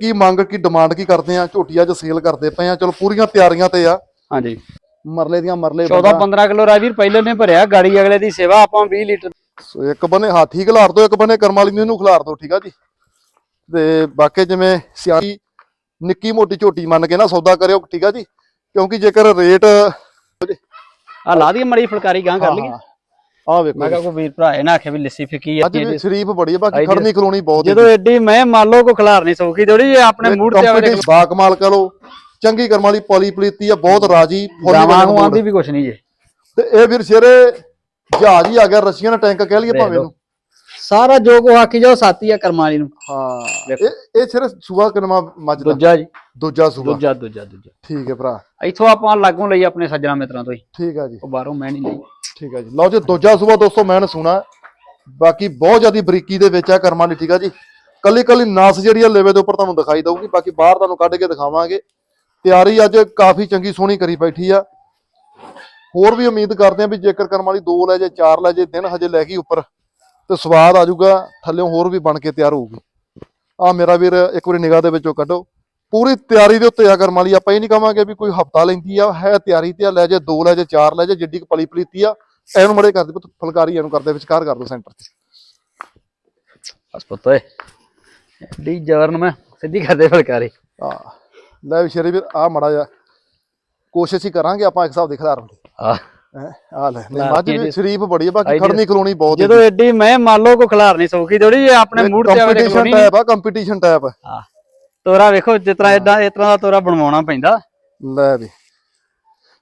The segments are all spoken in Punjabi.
ਕੀ ਮੰਗ ਕੀ ਡਿਮਾਂਡ ਕੀ ਕਰਦੇ ਆ? ਝੋਟੀ ਅੱਜ ਸੇਲ ਕਰਦੇ ਪਏ ਆ। ਚਲੋ ਪੂਰੀਆਂ ਤਿਆਰੀਆਂ ਤੇ ਆ। ਹਾਂਜੀ। ਮਰਲੇ ਦੀਆਂ ਮਰਲੇ 14 15 ਕਿਲੋ ਰਾਜਵੀਰ ਪਹਿਲੇ ਨੇ ਭਰਿਆ ਗਾੜੀ ਅਗਲੇ ਦੀ ਸੇਵਾ ਆਪਾਂ 20 ਲੀਟਰ ਸੋ ਇੱਕ ਬੰਨੇ ਹਾਥੀ ਖਿਲਾਰ ਦੋ ਇੱਕ ਬੰਨੇ ਕਰਮ ਵਾਲੀ ਨੂੰ ਇਹਨੂੰ ਖਿਲਾਰ ਦੋ ਠੀਕ ਆ ਜੀ। ਤੇ ਬਾਕੀ ਜਿਵੇਂ ਸਿਆਰੀ ਨਿੱਕੀ ਮੋਟੀ ਝੋਟੀ ਮੰਨ ਕੇ ਨਾ ਸੌਦਾ ਕਰਿਓ ਠੀਕ ਆ ਜੀ। ਕਿਉਂਕਿ ਜੇਕਰ ਰੇਟ ਆ ਲਾ ਦੀ ਮੜੀ ਫੁਲਕਾਰੀ ਗਾਂ ਕਰ ਲਈਏ। ਆ ਵੇਖੋ ਮੈਂ ਕਿਹਾ ਕੋਈ ਵੀਰ ਭਰਾ ਇਹ ਨਾ ਆਖੇ ਵੀ ਲੱਸੀ ਫਿੱਕੀ ਆ ਅੱਜ ਵੀ ਸ਼ਰੀਫ ਬੜੀ ਆ ਬਾਕੀ ਖੜਨੀ ਖਲੋਣੀ ਬਹੁਤ ਜਦੋਂ ਐਡੀ ਮੈਂ ਮੰਨ ਲਓ ਕੋ ਖਿਲਾਰ ਨਹੀਂ ਸੌਕੀ ਥੋੜੀ ਜੇ ਆਪਣੇ ਮੂਡ ਤੇ ਆਵੇ ਬਾ ਕਮਾਲ ਕਰੋ ਚੰਗੀ ਕਰਮ ਵਾਲੀ ਪੋਲੀ ਪਲੀਤੀ ਆ ਬਹੁਤ ਰਾਜੀ ਗਾਵਾਂ ਨੂੰ। ਆਂਦੀ ਵੀ ਕੁਛ ਨਹੀਂ ਜੇ। ਤੇ ਇਹ ਵੀਰ ਸ਼ੇਰੇ ਜਹਾਜ਼ ਹੀ ਆ ਗਿਆ ਰਸ਼ੀਅਨ ਦਾ ਟੈਂਕ ਕਹਿ ਲਈਏ ਭਾਵੇਂ। ਨੂੰ ਸਾਰਾ ਜੋ ਕੋ ਆਖੀ ਜਾਓ ਸਾਥੀ ਆ ਕਰਮਾਂ ਵਾਲੀ ਨੂੰ। ਹਾਂ। ਇਹ ਇਹ ਸਿਰ ਸੂਆ ਕਿਨਮਾ ਮੱਝ ਦਾ। ਦੂਜਾ ਜੀ। ਦੂਜਾ ਸੂਆ। ਦੂਜਾ ਦੂਜਾ ਦੂਜਾ। ਠੀਕ ਹੈ ਭਰਾ। ਇੱਥੋਂ ਆਪਾਂ ਲਾਗੋਂ ਲਈ ਆਪਣੇ ਸੱਜਣਾ ਮਿੱਤਰਾਂ ਤੋਂ ਹੀ। ਠੀਕ ਆ ਜੀ। ਉਹ ਬਾਹਰੋਂ ਮੈਂ ਨਹੀਂ ਲਈ। ਠੀਕ ਹੈ ਜੀ। ਲਓ ਜੀ, ਦੂਜਾ ਸੂਆ ਦੋਸਤੋ, ਮੈਂ ਸੁਣਾ। ਬਾਕੀ ਬਹੁਤ ਜ਼ਿਆਦੀ ਬਰੀਕੀ ਦੇ ਵਿੱਚ ਆ ਕਰਮਾਂ ਦੀ ਠੀਕ ਆ ਜੀ। ਕੱਲੀ ਕੱਲੀ ਨਾਸ ਜਿਹੜੀ ਆ, ਲੇਵੇ ਦੇ ਉੱਪਰ ਤੁਹਾਨੂੰ ਦਿਖਾਈ ਦਊਗੀ। ਬਾਕੀ ਬਾਹਰ ਤੁਹਾਨੂੰ ਕੱਢ ਕੇ ਦਿਖਾਵਾਂਗੇ। ਤਿਆਰੀ ਅੱਜ ਕਾਫੀ ਚੰਗੀ ਸੋਹਣੀ ਕਰੀ ਬੈਠੀ ਆ। ਹੋਰ ਵੀ ਉਮੀਦ ਕਰਦੇ ਆ ਵੀ ਜੇਕਰ ਕਰਮ ਵਾਲੀ ਦੋ ਲੈ ਜੇ, ਚਾਰ ਲੈ ਜੇ, ਦਿਨ ਹਜੇ ਲੈ ਗਈ ਉੱਪਰ, ਤੇ ਸਵਾਦ ਆ ਜਾਊਗਾ ਥੱਲੇੋਂ ਹੋਰ ਵੀ ਬਣ ਕੇ ਤਿਆਰ ਹੋਊਗੀ। ਆ ਮੇਰਾ ਵੀਰ ਇੱਕ ਵਾਰੀ ਨਿਗਾਹ ਦੇ ਵਿੱਚੋਂ ਕੱਢੋ। ਪੂਰੀ ਤਿਆਰੀ ਦੇ ਉੱਤੇ ਆ ਕਰਮ ਵਾਲੀ ਆਪਾਂ ਇਹ ਨਹੀਂ ਕਵਾਂਗੇ ਵੀ ਕੋਈ ਹਫਤਾ ਲੈਂਦੀ ਆ ਹੈ ਤਿਆਰੀ ਤੇ ਆ ਲੈ ਜੇ ਦੋ ਲੈ ਜੇ ਚਾਰ ਲੈ ਜੇ ਜਿੱਡੀ ਕੁ ਪਲੀ ਪਲੀਤੀ ਆ ਇਹਨੂੰ ਮੜੇ ਕਰ ਦੇ ਫੁਲਕਾਰੀ ਇਹਨੂੰ ਕਰਦੇ ਵਿਚਕਾਰ ਕਰ ਦੋ ਸੈਂਟਰ ਤੇ। ਬਸ ਪੁੱਤ ਓਏ ਜਵਰਨ ਮੈਂ ਸਿੱਧੀ ਕਰਦੇ ਫੁਲਕਾਰੀ। ਆ ਲੈ ਵੀ ਸ਼ੇਰੇ ਵੀਰ ਆ ਮੜਾ ਜਾ ਕੋਸ਼ਿਸ਼ ਹੀ ਕਰਾਂਗੇ ਆਪਾਂ ਇੱਕ ਹਿਸਾਬ ਦੇ ਖਿਲਾਰਨ ਦੀ ਆ ਹੈ ਆ ਲੈ ਮੱਝ ਵੀ। ਸ਼ਰੀਫ ਬੜੀ ਆ ਬਾਕੀ। ਖੜਨੀ ਖਲੋਣੀ ਬਹੁਤ ਜਦੋਂ ਐਡੀ ਮੈਂ ਮੰਨ ਲਓ ਕੋ ਖਿਲਾਰ ਨਹੀਂ ਸੌਕੀ ਥੋੜੀ ਆਪਣੇ ਮੂਡ ਤੇ ਆਵੇ ਕੰਪੀਟੀਸ਼ਨ ਟਾਈਪ ਆ ਕੰਪੀਟੀਸ਼ਨ ਟਾਈਪ ਆ ਤੋਰਾ ਵੇਖੋ ਜਿਸ ਤਰ੍ਹਾਂ ਏਦਾਂ ਇਸ ਤਰ੍ਹਾਂ ਦਾ ਤੋਰਾ ਬਣਵਾਉਣਾ ਪੈਂਦਾ। ਲੈ ਵੀ।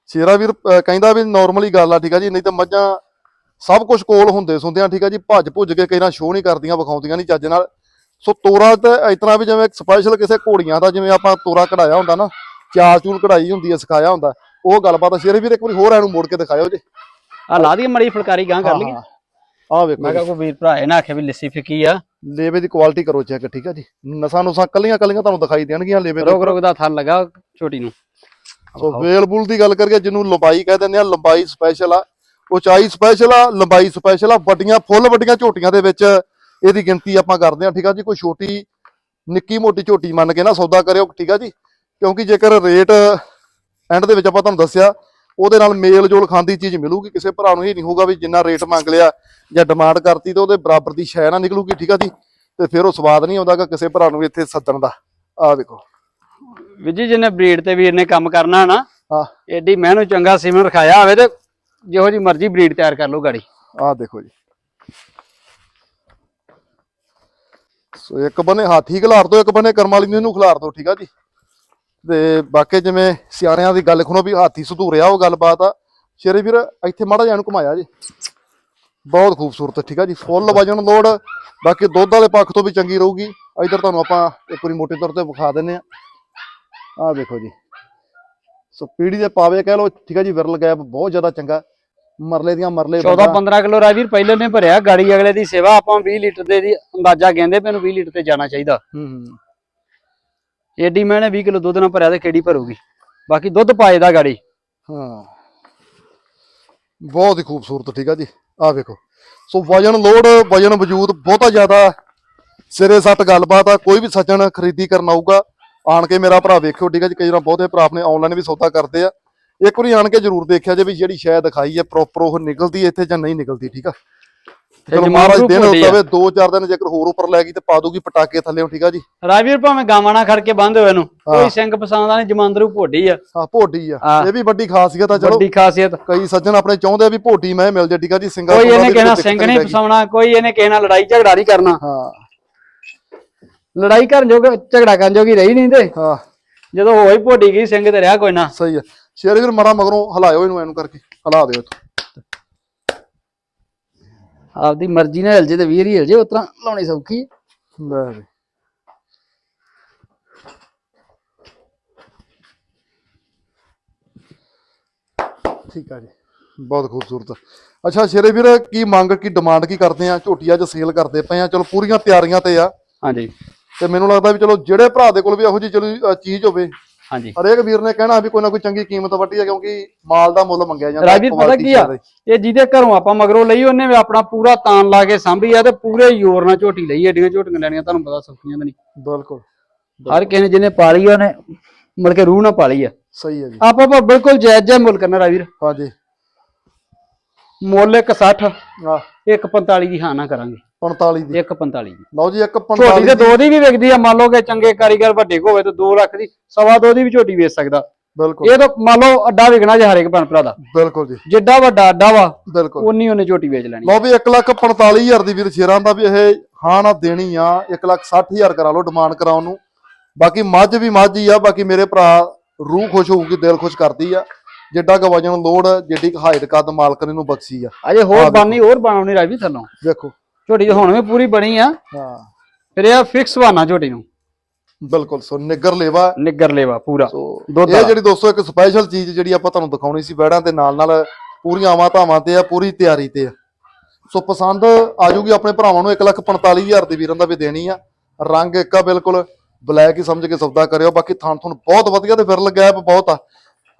ਸ਼ੇਰਾ ਵੀਰ ਅਹ, ਕਹਿੰਦਾ ਵੀ ਨਾਰਮਲੀ ਗੱਲ ਆ ਠੀਕ ਆ ਜੀ? ਨਹੀਂ ਤਾਂ ਮੱਝਾਂ ਸਭ ਕੁਝ ਕੋਲ ਹੁੰਦੇ ਸੁੰਦਿਆਂ ਠੀਕ ਆ ਜੀ? ਭੱਜ ਭੁੱਜ ਕੇ ਕਈ ਨਾ ਸ਼ੋਅ ਨਹੀਂ ਕਰਦੀਆਂ ਵਿਖਾਉਂਦੀਆਂ ਨਹੀਂ ਚੱਜ ਨਾਲ। ਸੋ ਤੋਰਾ ਤੇ ਇਸ ਤਰ੍ਹਾਂ ਵੀ ਜਿਵੇਂ ਸਪੈਸ਼ਲ ਕਿਸੇ ਘੋੜੀਆਂ ਦਾ ਜਿਵੇਂ ਆਪਾਂ ਤੋਰਾ ਕਢਾਇਆ ਹੁੰਦਾ ਨਾ ਚਾਲ ਚੂਲ ਕਢਾਈ ਹੁੰਦੀ ਹੈ ਸਿਖਾਇਆ ਹੁੰਦਾ। ਉਹ ਗੱਲਬਾਤ ਆ। ਸ਼ੇਰੇ ਵੀਰ ਇੱਕ ਵਾਰੀ ਹੋਰ ਇਹਨੂੰ ਮੋੜ ਕੇ ਦਿਖਾਇਓ ਜੀ। ਆ ਲਾ ਦੀ ਮੜੀ ਫੁਲਕਾਰੀ ਗਾਂ ਕਰ ਲਈਏ। ਆ ਵੇਖੋ ਮੈਂ ਕਿਹਾ ਕੋਈ ਵੀਰ ਭਰਾ ਇਹ ਨਾ ਆਖੇ ਵੀ ਲੱਸੀ ਫਿੱਕੀ ਆ। ਲੇਵੇ ਦੀ ਕੁਆਲਿਟੀ ਕਰੋ ਚੈੱਕ ਠੀਕ ਆ ਜੀ। ਨਸਾਂ ਨੁਸਾਂ ਕੱਲੀਆਂ ਕੱਲੀਆਂ ਤੁਹਾਨੂੰ ਦਿਖਾਈ ਦੇਣਗੀਆਂ ਲੇਵੇ ਰੋਕ ਰੋਕ ਦਾ ਥਲ ਲਗਾ ਛੋਟੀ ਨੂੰ। ਸੋ ਵੇਲਬੁਲ ਦੀ ਗੱਲ ਕਰੀਏ ਜਿਹਨੂੰ ਲੰਬਾਈ ਕਹਿ ਦਿੰਦੇ ਆ ਲੰਬਾਈ ਸਪੈਸ਼ਲ ਆ। ਉਚਾਈ ਸਪੈਸ਼ਲ ਆ ਲੰਬਾਈ ਸਪੈਸ਼ਲ ਆ ਵੱਡੀਆਂ ਫੁੱਲ ਵੱਡੀਆਂ ਝੋਟੀਆਂ ਦੇ ਵਿੱਚ ਇਹਦੀ ਗਿਣਤੀ ਆਪਾਂ ਕਰਦੇ ਆ ਠੀਕ ਆ ਜੀ। ਕੋਈ ਛੋਟੀ ਨਿੱਕੀ ਮੋਟੀ ਝੋਟੀ ਮੰਨ ਕੇ ਨਾ ਸੌਦਾ ਕਰਿਓ ਠੀਕ ਆ ਜੀ। ਕਿਉਂਕਿ ਜੇਕਰ ਰੇਟ ਐਂਡ ਦੇ ਵਿੱਚ ਆਪਾਂ ਤੁਹਾਨੂੰ ਦੱਸਿਆ ਉਹਦੇ ਨਾਲ ਮੇਲ ਜੋਲ ਖਾਂਦੀ ਚੀਜ਼ ਮਿਲੂਗੀ ਕਿਸੇ ਭਰਾ ਨੂੰ ਇਹ ਨਹੀਂ ਹੋਊਗਾ ਵੀ ਜਿੰਨਾ ਰੇਟ ਮੰਗ ਲਿਆ ਜਾਂ ਡਿਮਾਂਡ ਕਰਤੀ ਤੇ ਉਹਦੇ ਬਰਾਬਰ ਦੀ ਸ਼ੈ ਨਾ ਨਿਕਲੂਗੀ ਠੀਕ ਆ ਜੀ? ਤੇ ਫਿਰ ਉਹ ਸਵਾਦ ਨਹੀਂ ਆਉਂਦਾਗਾ ਕਿਸੇ ਭਰਾ ਨੂੰ ਇੱਥੇ ਸੱਦਣ ਦਾ। ਆ ਵੇਖੋ ਵਿਜੀ ਜਿਹਨੇ ਬਰੀਡ ਤੇ ਵੀਰ ਨੇ ਕੰਮ ਕਰਨਾ ਨਾ ਆ ਐਡੀ ਮਹਿਨੂ ਚੰਗਾ ਸਿਮਨ ਰਖਾਇਆ ਹੋਵੇ ਤੇ ਜਿਹੋ ਜੀ ਮਰਜ਼ੀ ਬਰੀਡ ਤਿਆਰ ਕਰ ਲਓ ਗਾੜੀ। ਆ ਦੇਖੋ ਜੀ। ਸੋ ਇੱਕ ਬੰਨੇ ਹਾਥੀ ਖਿਲਾਰ ਦੋ ਇੱਕ ਬੰਨੇ ਕਰਮ ਵਾਲੀ ਨੂੰ ਇਹਨੂੰ ਖਿਲਾਰ ਦੋ ਠੀਕ ਆ ਜੀ? ਤੇ ਬਾਕੀ ਜਿਵੇਂ ਸਿਆਰਿਆਂ ਦੀ ਗੱਲ ਖਣੋ ਵੀ ਹਾਥੀ ਸੁਧੂਰਿਆ ਉਹ ਗੱਲਬਾਤ ਆ। ਸ਼ੇਰੇ ਵੀਰ ਇੱਥੇ ਮਾੜਾ ਜਿਹਾ ਨੂੰ ਘੁਮਾਇਆ ਜੀ। ਬਹੁਤ ਖੂਬਸੂਰਤ ਠੀਕ ਆ ਜੀ। ਫੁੱਲ ਵਜਨ ਲੋਡ ਬਾਕੀ ਦੁੱਧ ਵਾਲੇ ਪੱਖ ਤੋਂ ਵੀ ਚੰਗੀ ਰਹੂਗੀ। ਇਧਰ ਤੁਹਾਨੂੰ ਆਪਾਂ ਇੱਕ ਵਾਰੀ ਮੋਟੇ ਤੌਰ ਤੇ ਵਿਖਾ ਦਿੰਨੇ ਆ ਆ ਦੇਖੋ ਜੀ। ਸੋ ਪੀੜੀ ਦੇ ਪਾਵੇ ਕਹਿ ਲੋ ਠੀਕ ਆ ਜੀ ਵਿਰਲ ਗੈਪ ਬਹੁਤ ਜ਼ਿਆਦਾ ਚੰਗਾ। ਮਰਲੇ ਦੀਆਂ ਮਰਲੇ 14 ਬੰਦਾ- 15 ਕਿਲੋ ਰਾਜਵੀਰ ਪਹਿਲੇ ਨੇ ਭਰਿਆ ਗਾੜੀ ਅਗਲੇ ਦੀ ਸੇਵਾ ਆਪਾਂ 20 ਲੀਟਰ ਦੇ ਦੀ ਅੰਦਾਜ਼ਾ ਕਹਿੰਦੇ ਪਏ ਨੂੰ 20 ਲੀਟਰ ਤੇ ਜਾਣਾ ਚਾਹੀਦਾ। ਹੂੰ ਹੂੰ। ਐਡੀ ਮੈਨੇ 20 ਕਿਲੋ ਦੁੱਧ ਨਾ ਭਰਿਆ ਤੇ ਕਿਹੜੀ ਭਰੂਗੀ? ਬਾਕੀ ਦੁੱਧ ਪਾਏਦਾ ਗਾੜੀ। ਹਾਂ। ਬਹੁਤ ਹੀ ਖੂਬਸੂਰਤ, ਠੀਕ ਆ ਜੀ। ਆ ਵੇਖੋ। ਸੋ ਵਜਨ ਲੋਡ, ਵਜਨ ਵਜੂਦ ਬਹੁਤਾ ਜ਼ਿਆਦਾ। ਸਿਰੇ ਸੱਟ ਗੱਲਬਾਤ ਆ, ਕੋਈ ਵੀ ਸੱਜਣ ਖਰੀਦੀ ਕਰਨ ਆਊਗਾ, ਆਣ ਕੇ ਮੇਰਾ ਭਰਾ ਵੇਖਿਓ, ਠੀਕ ਆ ਜੀ। ਕਈ ਵਾਰ ਬਹੁਤੇ ਭਰਾ ਆਪਣੇ ਆਨਲਾਈਨ ਵੀ ਸੌਦਾ ਕਰਦੇ ਆ। ਇੱਕ ਵਾਰੀ ਆਣ ਕੇ ਜ਼ਰੂਰ ਦੇਖਿਆ ਜੇ ਵੀ ਜਿਹੜੀ ਸ਼ਾਇਦ ਦਿਖਾਈ ਹੈ ਪ੍ਰੋਪਰ ਉਹ ਨਿਕਲਦੀ ਇੱਥੇ ਜਾਂ ਨਹੀਂ ਨਿਕਲਦੀ, ਠੀਕ ਆ। ਚਲੋ ਮਹਾਰਾਜ ਦਿਨ। ਦਵੇ ਜੇਕਰ ਹੋਰ ਉੱਪਰ ਲੈ ਗਈ ਤੇ ਪਾ ਦੂਗੀ ਪਟਾਕੇ ਥੱਲੇੋਂ ਠੀਕ ਆ ਜੀ? ਰਾਜਵੀਰ ਭਾਵੇਂ ਗਾਵਾਂ ਨਾਲ ਖੜ ਕੇ ਬੰਦ ਹੋਏ ਨੂੰ ਹਾਂ। ਕੋਈ ਸਿੰਘ ਪਸੰਦ ਆ ਨਹੀਂ ਜਮਾਂਦਰੂ ਭੋਡੀ ਆ। ਹਾਂ ਭੋਡੀ ਆ। ਹਾਂ। ਇਹ ਵੀ ਵੱਡੀ ਖਾਸੀਅਤ ਆ ਚਲੋ। ਵੱਡੀ ਖਾਸੀਅਤ। ਕਈ ਸੱਜਣ ਆਪਣੇ ਚਾਹੁੰਦੇ ਆ ਵੀ ਭੋਡੀ ਮੈਂ ਮਿਲ ਜੇ ਠੀਕ ਆ ਜੀ? ਸਿੰਗਲ ਕੋਈ ਇਹਨੇ ਕਹਿਣਾ ਕੋਈ ਸਿੰਘ ਦਿੱਕਤ ਨਹੀਂ ਹੈਗੀ। ਫਸਾਉਣਾ ਕੋਈ ਇਹਨੇ ਕਿਸੇ ਨਾਲ ਲੜਾਈ ਝਗੜਾ ਨਹੀਂ ਕਰਨਾ। ਹਾਂ। ਲੜਾਈ ਕਰਨ ਜੋਗ ਝਗੜਾ ਕਰਨ ਜੋਗੀ ਰਹੀ ਨਹੀਂ ਤੇ। ਹਾਂ। ਜਦੋਂ ਹੋਈ ਭੋਡੀ ਗਈ ਸਿੰਘ ਤੇ ਰਿਹਾ ਕੋਈ ਨਾ। ਸਹੀ ਆ। ਸ਼ੇਰ ਵੀਰ ਮਰਾ ਮਗਰੋਂ ਹਲਾਇਓ ਇਹਨੂੰ ਇਹਨੂੰ ਕਰਕੇ। ਹਲਾ ਦਿਓ ਆਪਦੀ ਮਰਜ਼ੀ ਨਾਲ ਹਿਲ ਜੇ ਤੇ ਵੀਰ ਹੀ ਹਿਲ ਜੇ ਉਤਰਾ ਲਾਉਣੀ ਸੌਖੀ ਹੈ। ਲੈ ਵੀ ਠੀਕ ਆ ਜੀ। ਬਹੁਤ ਖੂਬਸੂਰਤ। ਅੱਛਾ ਸ਼ੇਰੇ ਵੀਰ ਕੀ ਮੰਗ ਕੀ ਡਿਮਾਂਡ ਕੀ ਕਰਦੇ ਆ? ਝੋਟੀ ਅੱਜ ਸੇਲ ਕਰਦੇ ਪਏ ਆ। ਚਲੋ ਪੂਰੀਆਂ ਤਿਆਰੀਆਂ ਤੇ ਆ। ਹਾਂਜੀ। ਤੇ ਮੈਨੂੰ ਲੱਗਦਾ ਵੀ ਚਲੋ ਜਿਹੜੇ ਭਰਾ ਦੇ ਕੋਲ ਵੀ ਇਹੋ ਜਿਹੀ ਚਲੋ ਚੀਜ਼ ਹੋਵੇ ਹਾਂਜੀ। ਹਰੇਕ ਵੀਰ ਨੇ ਕਹਿਣਾ ਵੀ ਕੋਈ ਨਾ ਕੋਈ ਚੰਗੀ ਕੀਮਤ ਵੱਡੀ ਆ ਕਿਉਂਕਿ ਮਾਲ ਦਾ ਮੁੱਲ ਮੰਗਿਆ ਜਾਂਦਾ ਰਾਜਵੀਰ ਪਤਾ ਕੀ ਆ। ਇਹ ਜਿਹਦੇ ਘਰੋਂ ਆਪਾਂ ਮਗਰੋਂ ਲਈ ਉਹਨੇ ਵੀ ਆਪਣਾ ਪੂਰਾ ਤਾਨ ਲਾ ਕੇ ਸਾਂਭੀ ਆ ਤੇ ਪੂਰੇ ਜ਼ੋਰ ਨਾਲ ਝੋਟੀ ਲਈ ਏਡੀਆਂ ਝੋਟੀਆਂ ਲੈਣੀਆਂ ਤੁਹਾਨੂੰ ਪਤਾ ਸੌਖੀਆਂ ਤਾਂ ਨਹੀਂ। ਬਿਲਕੁਲ। ਹਰ ਕਿਸੇ ਨੇ ਜਿਹਨੇ ਪਾਲੀ ਆ ਉਹਨੇ ਮੁੜ ਕੇ ਰੂਹ ਨਾ ਪਾਲੀ ਆ। ਸਹੀ ਹੈ ਜੀ। ਆਪਾਂ ਆਪਾਂ ਬਿਲਕੁਲ ਜਾਇਜ਼ ਜਾਇਜ਼ ਮੁੱਲ ਕਰਨਾ ਰਾਵੀਰ ਹਾਂਜੀ। ਮੁੱਲ 160 ਆ 145 ਦੀ ਹਾਂ ਨਾ ਕਰਾਂਗੇ। 45 ਦੀ। 145 ਦੀ। ਲਓ ਜੀ ਇੱਕ ਝੋਟੀ 45 ਤੇ ਦੋ। ਦੀ ਵੀ ਵਿਕਦੀ ਆ ਮੰਨ ਲਓ ਕਿ ਚੰਗੇ ਕਾਰੀਗਰ ਵੱਡੇ ਕੋ ਹੋਵੇ ਤਾਂ 2 ਲੱਖ ਦੀ ਸਵਾ ਦੋ ਦੀ ਵੀ ਝੋਟੀ ਵੇਚ ਸਕਦਾ। ਬਿਲਕੁਲ। ਇਹ ਤਾਂ ਮੰਨ ਲਓ ਅੱਡਾ ਵਿਕਣਾ ਜੇ ਹਰੇਕ ਭੈਣ ਭਰਾ ਦਾ। ਬਿਲਕੁਲ ਜੀ। ਜਿੱਡਾ ਵੱਡਾ ਅੱਡਾ ਵਾ ਬਿਲਕੁਲ। ਉਨੀ ਉਹਨੇ ਝੋਟੀ ਵੇਚ ਲੈਣੀ। ਲਓ ਵੀ 1 ਲੱਖ 45000 ਦੀ ਵੀਰ ਸ਼ੇਰਾਂ ਦਾ ਵੀ ਇਹ ਹਾਂ ਨਾ ਦੇਣੀ ਆ 1 ਲੱਖ 60000 ਕਰਾ ਲਓ ਡਿਮਾਂਡ ਕਰਾਉਣ ਨੂੰ। ਬਾਕੀ ਮੱਝ ਵੀ ਮੱਝ ਹੀ ਆ ਬਾਕੀ ਮੇਰੇ ਭਰਾ ਰੂਹ ਖੁਸ਼ ਹੋਊਗੀ ਦਿਲ ਖੁਸ਼ ਕਰਦੀ ਆ। ਜਿੱਡਾ ਕੁ ਵਜਨ ਲੋੜ ਜਿੱਡੀ ਕੁ ਹਾਈਟ ਕੱਦ ਮਾਲਕ ਨੇ ਨੂੰ ਬਖਸ਼ੀ ਆ। ਅਜੇ ਹੋਰ ਬਾਨੀ ਹੋਰ ਬਣਾਉਣੀ ਰਾਵੀ ਥੱਲੋਂ ਵੇਖੋ ਝੋਟੀ ਹੁਣ ਵੀ ਪੂਰੀ ਬਣੀ ਆ। ਹਾਂ। ਫਿਰ ਇਹ ਫਿਕਸ ਬਹਾਨਾ ਝੋਟੀ ਨੂੰ। ਬਿਲਕੁਲ ਸੋ ਨਿੱਗਰ ਲੇਵਾ। ਨਿੱਗਰ ਲੇਵਾ ਪੂਰਾ। ਦੁੱਧ ਇਹ ਜਿਹੜੀ ਦੋਸਤੋ ਇੱਕ ਸਪੈਸ਼ਲ ਚੀਜ਼ ਜਿਹੜੀ ਆਪਾਂ ਤੁਹਾਨੂੰ ਦਿਖਾਉਣੀ ਸੀ ਬੈੜਾਂ ਦੇ ਨਾਲ ਨਾਲ ਪੂਰੀਆਂ ਆਵਾਂ ਧਾਵਾਂ ਤੇ ਆ ਪੂਰੀ ਤਿਆਰੀ ਤੇ ਆ। ਸੋ ਪਸੰਦ ਆ ਜੂਗੀ ਆਪਣੇ ਭਰਾਵਾਂ ਨੂੰ 145000 ਦੀ ਵੀਰਾਂ ਦਾ ਵੀ ਦੇਣੀ ਆ। ਰੰਗ ਇੱਕ ਬਿਲਕੁਲ ਬਲੈਕ ਹੀ ਸਮਝ ਕੇ ਸੌਦਾ ਕਰਿਓ। ਬਾਕੀ ਥਾਂ ਤੁਹਾਨੂੰ ਬਹੁਤ ਵਧੀਆ ਤੇ ਫਿਰ ਲੱਗਿਆ ਬਹੁਤ ਆ।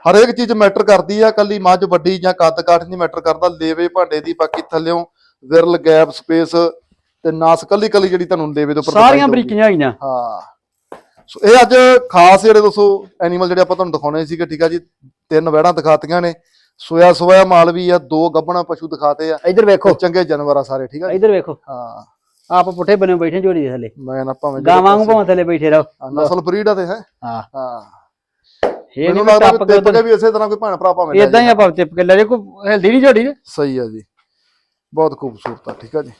ਹਰੇਕ ਚੀਜ਼ ਮੈਟਰ ਕਰਦੀ ਆ। ਕੱਲੀ ਮੱਝ ਵੱਡੀ ਜਾਂ ਕੱਦ ਕਾਠ ਨਹੀਂ ਮੈਟਰ ਕਰਦਾ। ਲੇਵੇ ਭਾਂਡੇ ਦੀ ਬਾਕੀ ਥੱਲਿਓਂ ਵਿਰਲ ਗੈਪ ਸਪੇਸ ਤੇ ਨਾਸ ਕੱਲੀ ਕੱਲੀ ਜਿਹੜੀ ਤੁਹਾਨੂੰ ਲੇਵੇ ਦੇ ਉੱਪਰ ਸਾਰੀਆਂ। ਬਰੀਕੀਆਂ ਹੋਈਆਂ ਹਾਂ। ਸੋ ਇਹ ਅੱਜ ਖਾਸ ਜਿਹੜੇ ਦੋਸਤੋ ਐਨੀਮਲ ਜਿਹੜੇ ਆਪਾਂ ਤੁਹਾਨੂੰ ਦਿਖਾਉਣੇ ਸੀਗੇ ਠੀਕ ਆ ਜੀ? ਤਿੰਨ ਵਹਿੜਾਂ ਦਿਖਾਤੀਆਂ ਨੇ। ਸੋਇਆ ਸੋਇਆ ਮਾਲ ਵੀ ਆ ਦੋ ਗੱਭਣਾ ਪਸ਼ੂ ਦਿਖਾਤੇ ਆ। ਇੱਧਰ ਵੇਖੋ। ਚੰਗੇ ਜਾਨਵਰ ਆ ਸਾਰੇ ਠੀਕ ਆ ਇੱਧਰ ਵੇਖੋ। ਹਾਂ। ਆਪ ਪੁੱਠੇ ਬਣੇ ਬੈਠੇ ਝੋਟੀ ਦੇ ਥੱਲੇ। ਮੈਂ ਨਾ ਭਾਵੇਂ ਗਾਵਾਂ ਨੂੰ ਭਾਵੇਂ ਥੱਲੇ ਬੈਠੇ ਰਹੋ। ਨਸਲ ਬਰੀਡ ਆ ਤੇ ਹੈ? ਹਾਂ। ਹਾਂ। ਇਹ ਨਹੀਂ ਲੱਗਦਾ ਟੱਪ ਵੀ ਕੇ ਵੀ ਇਸੇ ਤਰ੍ਹਾਂ ਕੋਈ ਭੈਣ ਭਰਾ ਭਾਵੇਂ ਇਦਾਂ ਹੀ ਆਪਾਂ ਕੇ ਲੈ ਜੇ ਕੋਈ ਹਿਲਦੀ ਨਹੀਂ ਤੇ ਸਹੀ ਆ ਜੀ ਬਹੁਤ ਖੂਬਸੂਰਤ ਆ ਠੀਕ ਆ ਜੀ।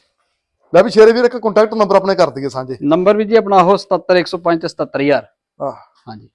ਲੈ ਵੀ ਸ਼ੇਰੇ ਵੀਰ ਇੱਕ ਕੰਟੈਕਟ ਨੰਬਰ ਆਪਣੇ ਕਰ ਦਈਏ ਸਾਂਝੇ। ਨੰਬਰ ਵੀ ਜੀ ਆਪਣਾ ਉਹ 77105 77000 ਆਹ। ਹਾਂਜੀ।